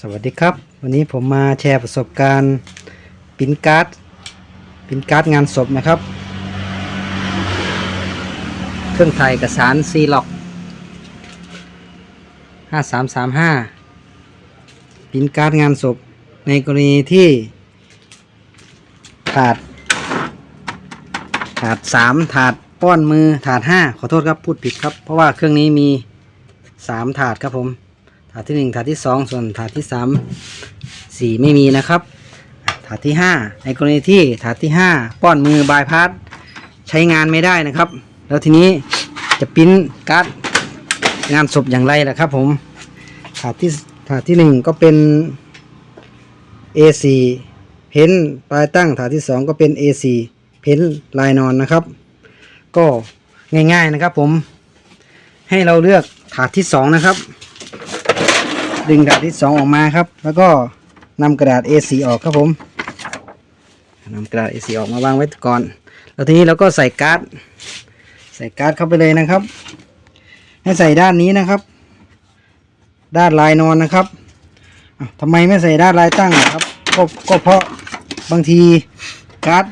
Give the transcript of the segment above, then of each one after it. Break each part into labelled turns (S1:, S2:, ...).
S1: สวัสดีครับ วันนี้ผมมาแชร์ประสบการณ์ปิ้นการ์ดปิ้นการ์ดงานศพนะครับ เครื่องถ่ายเอกสารซีล็อก5335ปิ้นการ์ดงานศพในกรณีที่ถาดถาด 3 ถาดป้อนมือถาด 5 ขอโทษครับพูดผิดครับ เพราะว่าเครื่องนี้มี 3 ถาดครับผม ถาดที่1ถาดที่2ส่วนถาดที่3 4ไม่มีนะครับ ถาดที่5ในกรณีที่ถาดที่5ป้อนมือบายพาสใช้งานไม่ได้นะครับ แล้วทีนี้จะปริ้นการ์ดงานศพอย่างไรล่ะครับ ผมถาดที่ถาดที่1ก็เป็น A4 เพ้นปลายตั้งถาดที่2ก็เป็น A4 เพ้นลายนอนนะครับ ก็ง่ายๆนะครับ ผมให้เราเลือกถาดที่2นะครับ ดึงถาดที่2องออกมาครับ แล้วก็นำกระดาษ A4 ออกครับผมนำกระดาษ A4 ออกมาวางไว้ก่อน แล้วทีนี้เราก็ใส่การ์ดใส่การ์ดเข้าไปเลยนะครับ ให้ใส่ด้านนี้นะครับ ด้านลายนอนนะครับอ้าวทำไมไม่ใส่ด้านลายตั้งอะครับก็ก็เพราะบางทีการ์ด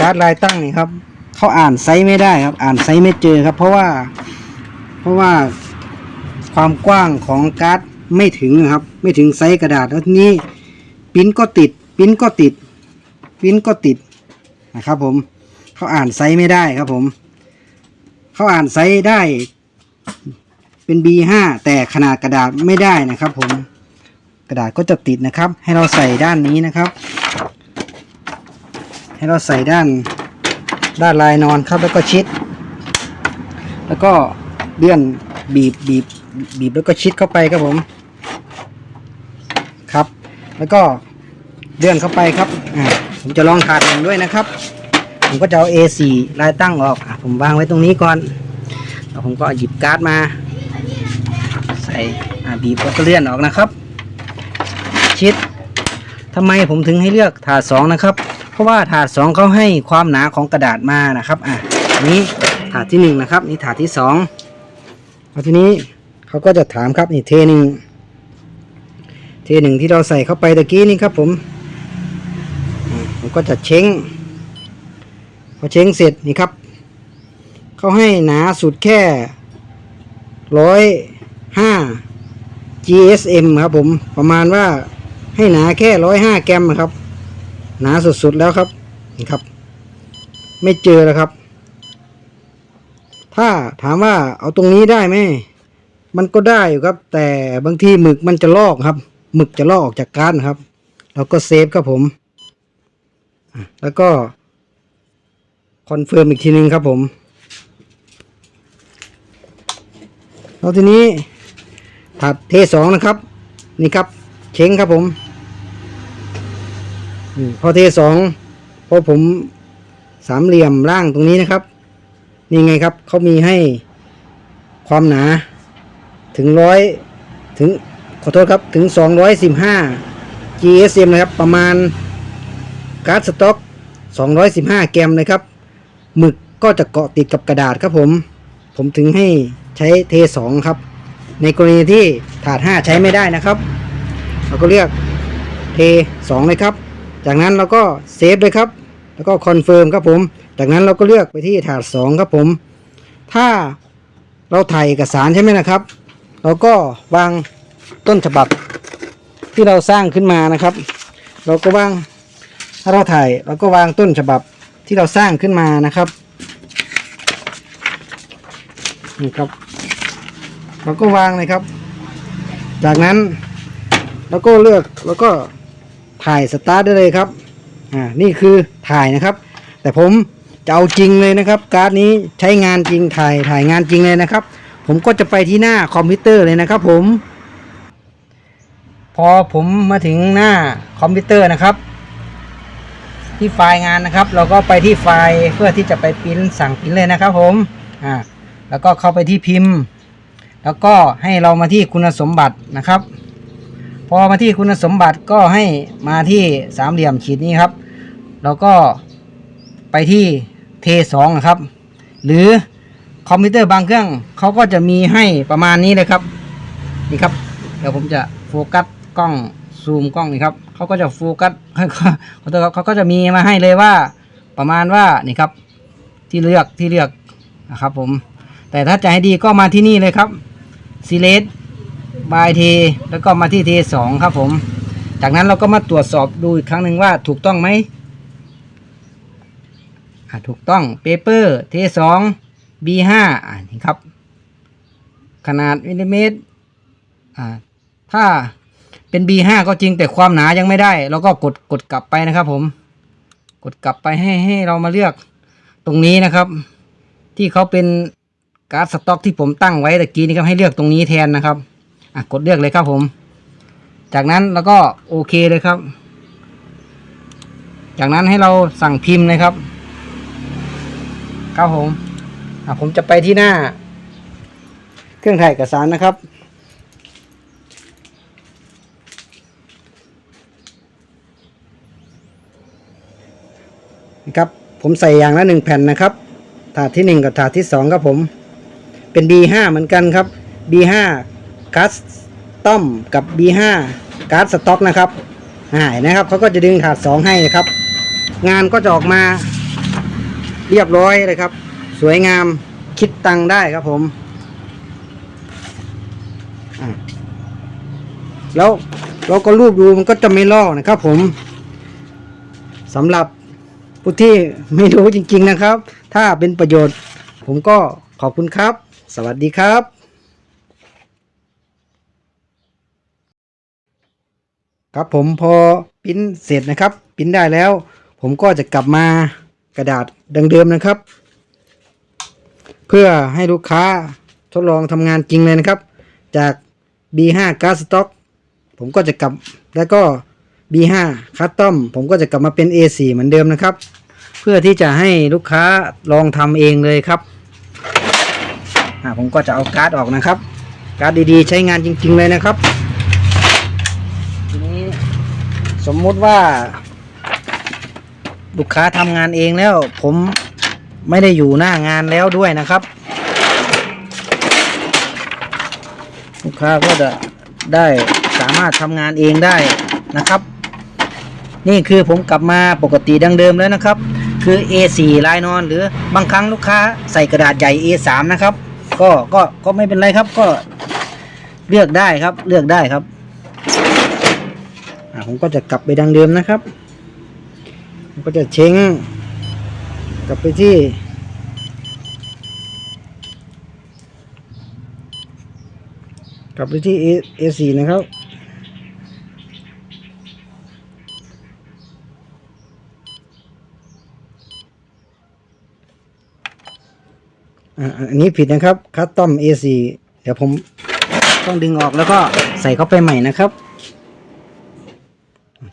S1: การ์ดลายตั้งนี่ครับเขาอ่านไซส์ไม่ได้ครับ อ่านไซส์ไม่เจอครับ เพราะว่า เพราะว่า ความกว้างของการ์ดไม่ถึงนะครับ ไม่ถึงไซส์กระดาษแล้วนี้ปิ้นก็ติดปิ้นก็ติดปิ้นก็ติดนะครับผมเขาอ่านไซส์ไม่ได้ครับผมเขาอ่านไซส์ได้เป็น B5 แต่ขนาดกระดาษไม่ได้นะครับ ผมกระดาษก็จะติดนะครับ ให้เราใส่ด้านนี้นะครับ ให้เราใส่ด้านด้านลายนอนครับแล้วก็ชิด แล้วก็เลื่อนบีบบีบ บีบแล้วก็ชิดเข้าไปครับผม ครับ แล้วก็เลื่อนเข้าไปครับผมจะลองถาดหนึ่งด้วยนะครับ ผมก็จะเอา A4 ลายตั้งออกอผมวางไว้ตรงนี้ก่อน แล้วผมก็หยิบการ์ดมา ใส่บีบแล้วก็เลื่อนออกนะครับ ชิดทำไมผมถึงให้เลือกถาดสองนะครับ เพราะว่าถาดสองเขาให้ความหนาของกระดาษมานะครับ อะนนี้ถาดที่หนึ่งนะครับ นี่ถาดที่สองเอาทีนี้ เขาก็จะถามครับนี่เทหนึ่งเทหนึ่งที่เราใส่เข้าไปตะกี้นี่ครับผมผมก็จะเช้งพอเช้งเสร็จนี่ครับเขาให้หนาสุดแค่ร้อยห้า GSM ครับผมประมาณว่าให้หนาแค่ร้อยห้าแกรมครับ หนาสุดๆแล้วครับนี่ครับ ไม่เจอแล้วครับ ถ้าถามว่าเอาตรงนี้ได้ไหม มันก็ได้อยู่ครับ แต่บางทีหมึกมันจะลอกครับหมึกจะลอกออกจากก้ารครับเราก็เซฟครับผม แล้วก็คอนเฟิร์มอีกทีนึงครับผมแล้วทีนี้ถัดเทสองนะครับ นี่ครับเช้งครับผมอืมพอเทสองพอผมสามเหลี่ยมล่างตรงนี้นะครับ นี่ไงครับเขามีให้ความหนา ถึงร้อยถึงขอโทษครับถึง 215 GSM นะครับ ประมาณการ์ดสต็อก 215 แกรมนะครับหมึกก็จะเกาะติดกับกระดาษครับผม ผมถึงให้ใช้เท2ครับ ในกรณีที่ถาด 5 ใช้ไม่ได้นะครับ เราก็เลือกเท2เลยครับ จากนั้นเราก็เซฟเลยครับ แล้วก็คอนเฟิร์มครับผม จากนั้นเราก็เลือกไปที่ถาด 2 ครับผม ถ้าเราถ่ายเอกสารใช่ไหมนะครับ เราก็วางต้นฉบับที่เราสร้างขึ้นมานะครับ เราก็วางถ้าเราถ่ายเราก็วางต้นฉบับที่เราสร้างขึ้นมานะครับนี่ครับ เราก็วางเลยครับ จากนั้นเราก็เลือกแล้วก็ถ่ายสตาร์ทได้เลยครับอ่านี่คือถ่ายนะครับ แต่ผมจะเอาจริงเลยนะครับ การ์ดนี้ใช้งานจริงถ่ายถ่ายงานจริงเลยนะครับ ผมก็จะไปที่หน้าคอมพิวเตอร์เลยนะครับผม พอผมมาถึงหน้าคอมพิวเตอร์นะครับ ที่ไฟล์งานนะครับ เราก็ไปที่ไฟล์เพื่อที่จะไปปริ้นสั่งปริ้นเลยนะครับผมอ่าแล้วก็เข้าไปที่พิมพ์ แล้วก็ให้เรามาที่คุณสมบัตินะครับ พอมาที่คุณสมบัติก็ให้มาที่สามเหลี่ยมขีดนี้ครับเราก็ไปที่เทสองนะครับ หรือ คอมพิวเตอร์บางเครื่องเขาก็จะมีให้ประมาณนี้เลยครับ นี่ครับ เดี๋ยวผมจะโฟกัสกล้องซูมกล้องนี่ครับเขาก็จะโฟกัสขอโทษครับเขาก็จะมีมาให้เลยว่า ประมาณว่านี่ครับ ที่เลือกที่เลือกนะครับ ผม แต่ถ้าจะให้ดีก็มาที่นี่เลยครับซีเลสบายเทแล้วก็มาที่เทสองครับ ผม จากนั้นเราก็มาตรวจสอบดูอีกครั้งหนึ่งว่าถูกต้องไหมถูกต้องเปเปอร์เทสอง B5 อ่านี่ครับ ขนาดมิลลิเมตรอ่าถ้าเป็น B5 ก็จริงแต่ความหนายังไม่ได้ เราก็กดกดกลับไปนะครับผม กดกลับไปให้ให้เรามาเลือกตรงนี้นะครับ ที่เขาเป็นการ์ดสต็อกที่ผมตั้งไว้ตะกี้นี้ครับให้เลือกตรงนี้แทนนะครับอะกดเลือกเลยครับผม จากนั้นเราก็โอเคเลยครับ จากนั้นให้เราสั่งพิมพ์เลยครับครับผม อะผมจะไปที่หน้า เครื่องถ่ายเอกสารนะครับ นะครับ ผมใส่อย่างละหนึ่งแผ่นนะครับ ถาดที่หนึ่งกับถาดที่สองครับผม เป็น B5 เหมือนกันครับ B5 คัสตอมกับ B5 การ์ดสต็อกนะครับอ่าเห็นะครับเขาก็จะดึงถาดสองให้นะครับ งานก็จะออกมาเรียบร้อยเลยครับ สวยงามคิดตังค์ได้ครับผมแล้วเราก็รูปดูมันก็จะไม่ลอกนะครับผมสำหรับผู้ที่ไม่รู้จริง ๆนะครับ ถ้าเป็นประโยชน์ ผมก็ขอบคุณครับ สวัสดีครับครับผมพอปิ้นเสร็จนะครับ ปิ้นได้แล้ว ผมก็จะกลับมากระดาษดังเดิมนะครับ เพื่อให้ลูกค้าทดลองทำงานจริงเลยนะครับ จาก B5 Card Stock ผมก็จะกลับแล้วก็ B5 Custom ผมก็จะกลับมาเป็น A4 เหมือนเดิมนะครับ เพื่อที่จะให้ลูกค้าลองทำเองเลยครับผมก็จะเอาการ์ดออกนะครับ การ์ดดีๆ ใช้งานจริง ๆ เลยนะครับทีนี้สมมติว่า ลูกค้าทำงานเองแล้ว ผม ไม่ได้อยู่หน้างานแล้วด้วยนะครับ ลูกค้าก็จะได้สามารถทำงานเองได้นะครับ นี่คือผมกลับมาปกติดังเดิมแล้วนะครับ คือ A4 ลายนอนหรือบางครั้งลูกค้าใส่กระดาษใหญ่ A3 นะครับ ก็ก็ก็ไม่เป็นไรครับก็เลือกได้ครับเลือกได้ครับผมก็จะกลับไปดังเดิมนะครับ ผมก็จะเช้ง กลับไปที่ กลับไปที่ A4 นะครับอันนี้ผิดนะครับ คัสตอม A4 เดี๋ยวผมต้องดึงออกแล้วก็ใส่เข้าไปใหม่นะครับ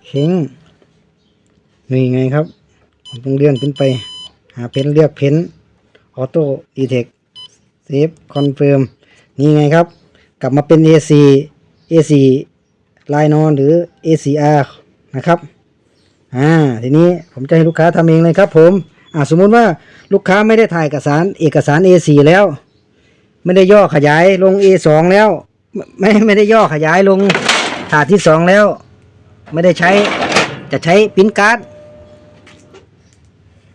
S1: เค้งนี่ไงครับผมต้องเลื่อนขึ้นไป หาเพ้นเลือกเพ้นออโต้ดีเทคเซฟคอนเฟิร์มนี่ไงครับ กลับมาเป็น AC AC ลายนอนหรือ ACR นะครับอ่าทีนี้ผมจะให้ลูกค้าทำเองเลยครับผมอ่าสมมุติว่าลูกค้าไม่ได้ถ่ายเอกสารเอกสาร A4 แล้ว ไม่ได้ย่อขยายลง A2 แล้วไม่ไม่ได้ย่อขยายลงถาดที่สองแล้ว ไม่ได้ใช้จะใช้ปริ้นการ์ด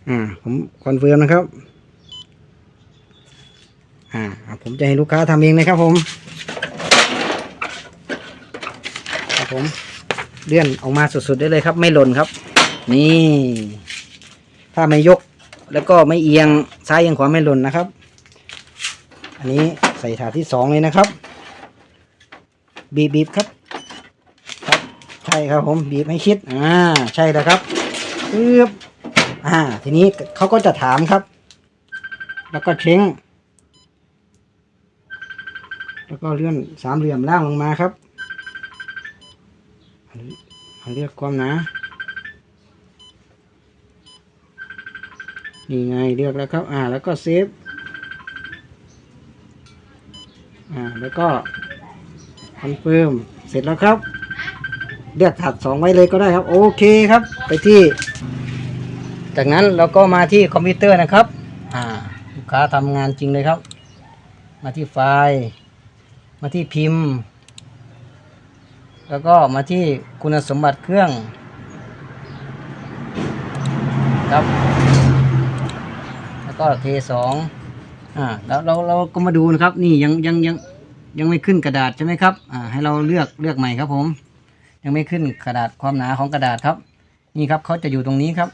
S1: อ่าผมคอนเฟิร์มนะครับ อ่าผมจะให้ลูกค้าทำเองนะครับผมครับผมเลื่อนออกมาสุดๆได้เลยครับ ไม่หล่นครับ นี่ ถ้าไม่ยกแล้วก็ไม่เอียงซ้ายเอียงขวาไม่หล่นนะครับ อันนี้ใส่ถาดที่สองเลยนะครับ บีบบีบครับ ครับ ใช่ครับผมบีบให้ชิด อ่า ใช่แล้วครับปึ๊บ อ่า ทีนี้เขาก็จะถามครับ แล้วก็เช้ง แล้วก็เลื่อนสามเหลี่ยมล่างลงมาครับเอาเลือกความหนา นี่ไงเลือกแล้วครับ อ่า แล้วก็เซฟ อ่า แล้วก็คอนเฟิร์มเสร็จแล้วครับ เลือกถัดสองไว้เลยก็ได้ครับ โอเคครับ ไปที่ จากนั้นเราก็มาที่คอมพิวเตอร์นะครับลูกค้าทำงานจริงเลยครับ มาที่ไฟล์ มาที่พิมพ์ แล้วก็มาที่คุณสมบัติเครื่องครับ แล้วก็เทสองอ่าแล้วเราเราก็มาดูนะครับ นี่ยังยังยังยังไม่ขึ้นกระดาษใช่ไหมครับอ่าให้เราเลือกเลือกใหม่ครับผม ยังไม่ขึ้นกระดาษความหนาของกระดาษครับ นี่ครับเขาจะอยู่ตรงนี้ครับ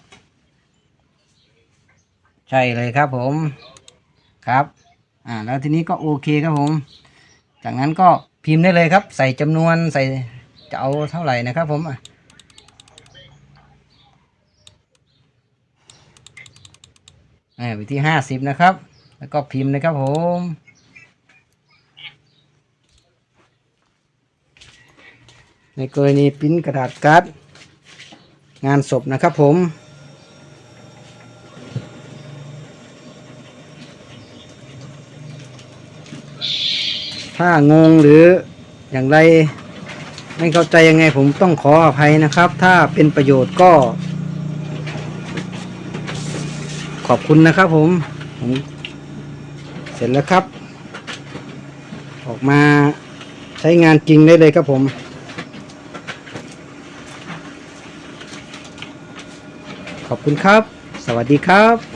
S1: ใช่เลยครับผมครับอ่าแล้วทีนี้ก็โอเคครับผม จากนั้นก็พิมพ์ได้เลยครับ ใส่จำนวนใส่จะเอาเท่าไหร่นะครับผมอ่าไปที่ห้าสิบนะครับ แล้วก็พิมพ์เลยครับผมในกรณีปิ้นกระดาษการ์ดงานศพนะครับผม ถ้างงหรืออย่างไรไม่เข้าใจยังไงผมต้องขออภัยนะครับ ถ้าเป็นประโยชน์ก็ ขอบคุณนะครับผมผมเสร็จแล้วครับ ออกมาใช้งานจริงได้เลยครับผม ขอบคุณครับ สวัสดีครับ